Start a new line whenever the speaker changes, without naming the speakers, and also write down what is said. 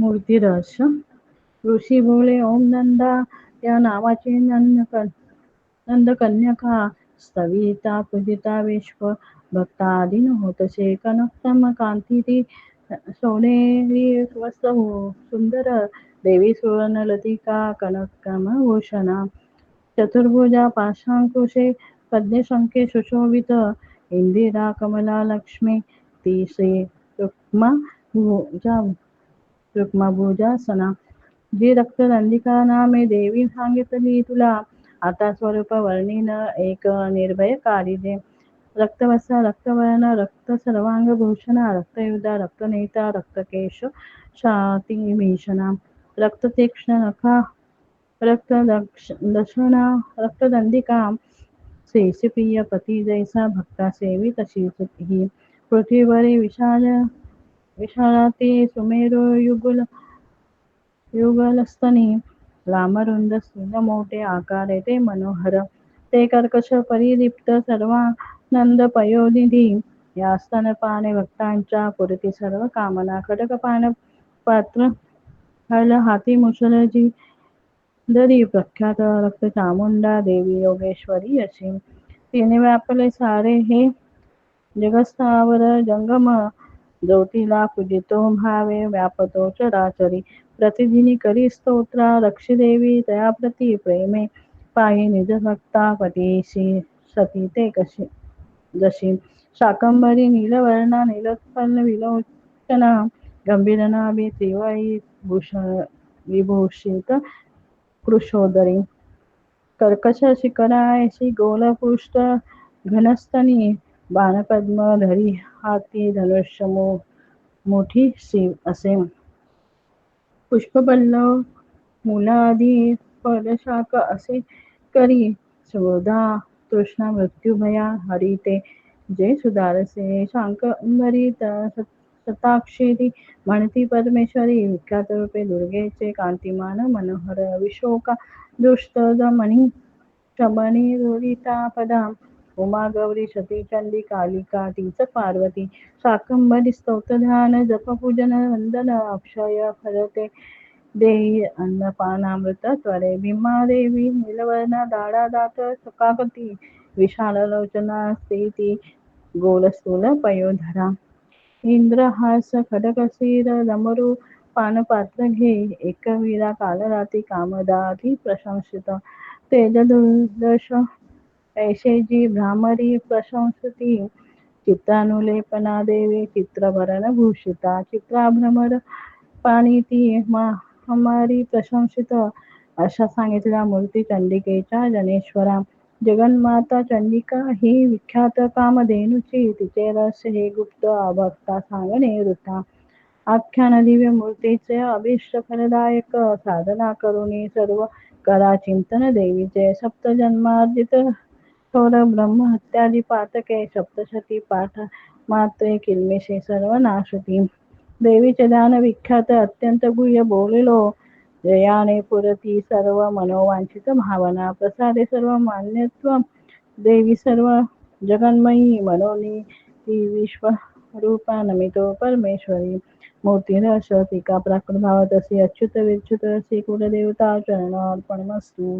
मूर्ती रहस्य ऋषी बोले ओम नंदा या नावाची नंद नंदकन्यका, स्तविता, पूजिता, विश्व भक्तादीन होतसे कनकतम कांती सोनेरी स्वस्त हो, सुंदर देवी सुवर्ण लतिका कनकम भूषणा, चतुर्भुजा, पाशांकुशे, पद्मशंके, सुशोभित, इंदिरा, कमला, लक्ष्मी ती श्री रुक्मा रुक्मा भुजासना जी रक्तनंदिका नामे देवी सांगितली तुला आता स्वरूप वर्णिन एक निर्भय कारिजे रक्तवसा, रक्तवर्ण रक्त सर्वांग भूषणा रक्तयुधा, रक्तनेता, रक्तकेश शाती भीषणा रक्ततीक्ष्ण नखा रक्त दशना रक्तदंडिका प्रिय पती जैसा भक्ता सेवी तशीच ही पृथ्वीवरी विशाल विशालाती सुमेरू युगल युगलस्तनी लांबरुंद स्थूल मोठे आकार ते मनोहर। ते कर्कश परिदीप्त सर्वानंद पयोनिधी या स्तनपाने भक्तांच्या पुरती सर्व कामना खडकपान पात्र हल हाती मुसलजी दरी प्रख्यात रक्त चामुंडा देवी योगेश्वरी अशी. तिने व्यापले सारे हे जगस्थावर जंगम ज्योतीला पूजितो भावे व्यापतो चराचरी प्रतिदिनी करी स्तोत्रा देवी तयाप्रती प्रेमे पायी निज भक्ता पतीशी सती ते कशी जशी शाकंभरी नीलवर्णा नीलोत्पन्न विलोचना गंभीर त्रिवाई भूषण विभूषित कृशोदरी कर्कश शिखरायशी गोलपुष्ट घनस्तनी बाणपद्म धरी हाती धनुष्य मोठी शिव असे. पुष्पपल्लव, मुलादी, फलशाख असे करी. शोधा तृष्णा, मृत्युभया हरिते. जे सुधारसे शांकंभरी शताक्षरी म्हणती परमेश्वरी, विख्यात रूपे दुर्गेचे कांतिमान, मनोहर, विशोका, दुष्ट, दमनी, शमनी दुरिता पदा. उमा गौरी सती चंडी कालिका तीच पार्वती शाकंभरी स्तोत्रधान जपपूजन वंदन अक्षय फरते देही अन्नपानामृत त्वरे भीमादेवी नीलवर्णा दाडा दात सकाकती विशाल लोचना स्थिती गोलस्थूल पयोधरा इंद्रहास खडकशीर डमरू पानपात्र घे एकवीरा कालराती कामदाती प्रशंसित तेजदुर्दश दुर्दश ऐशेजी भ्रामरी प्रशंसती। चित्रानुलेपना देवी चित्रभरण भूषिता चित्राभ्रमर पाणीती हमारी प्रशंसित। अशा सांगितल्या, मूर्ती चंडिकेच्या जनेश्वरा जगन्माता चंडिका ही विख्यात कामधेनुची तिचे रस हे गुप्त अभक्ता सांगणे वृथा आख्यान दिव्य मूर्तीचे अभिष्ट फलदायक साधना करुणी सर्व करा चिंतन देवीचे सप्तजन्मार्जित थोर ब्रह्महत्यादी पातके सप्तशती पाठ, मात्रे किल्मेशे सर्व नाशती देवीचे दान विख्यात, अत्यंत गुह्य बोलिलो। जयाने पुरती सर्व मनोवांछित भावना। प्रसादे सर्व मान्यत्व। देवी सर्व जगन्मयी, मनोनी ती विश्वरूपा नमितो परमेश्वरी मूर्तिरस टीका प्राकृत भावात असे अच्युत विच्युत असे कुलदेवता चरण अर्पणमस्तू